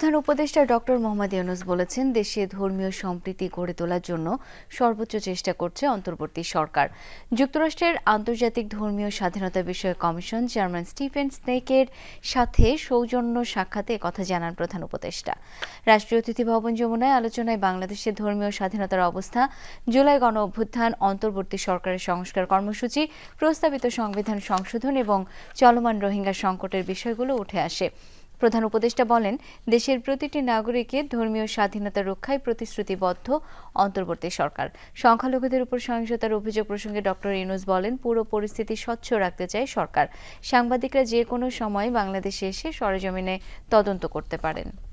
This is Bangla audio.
প্রধান উপদেষ্টা ডক্টর মোহাম্মদ ইউনুস বলেছেন, দেশে ধর্মীয় সম্প্রীতি গড়ে তোলার জন্য সর্বোচ্চ চেষ্টা করছে অন্তর্বর্তী সরকার। যুক্তরাষ্ট্রের আন্তর্জাতিক ধর্মীয় স্বাধীনতা বিষয়ক কমিশন চেয়ারম্যান স্টিফেন স্নেকের সাথে সৌজন্য সাক্ষাতে কথা জানান প্রধান উপদেষ্টা। রাষ্ট্রীয় অতিথি ভবন যমুনায় আলোচনায় বাংলাদেশের ধর্মীয় স্বাধীনতার অবস্থা, জুলাই গণ অভ্যুত্থান, অন্তর্বর্তী সরকারের সংস্কার কর্মসূচি, প্রস্তাবিত সংবিধান সংশোধন এবং চলমান রোহিঙ্গা সংকটের বিষয়গুলো উঠে আসে। প্রধান উপদেষ্টা বলেন, দেশের প্রতিটি নাগরিকের ধর্মীয় স্বাধীনতা রক্ষায় প্রতিশ্রুতিবদ্ধ অন্তর্বর্তী সরকার। সংখ্যালঘুদের উপর সহিংসতার অভিযোগ প্রসঙ্গে ডক্টর ইউনুস বলেন, পুরো পরিস্থিতি স্বচ্ছ রাখতে চায় সরকার। সাংবাদিকরা যে কোনো সময় বাংলাদেশে এসে সরেজমিনে তদন্ত করতে পারেন।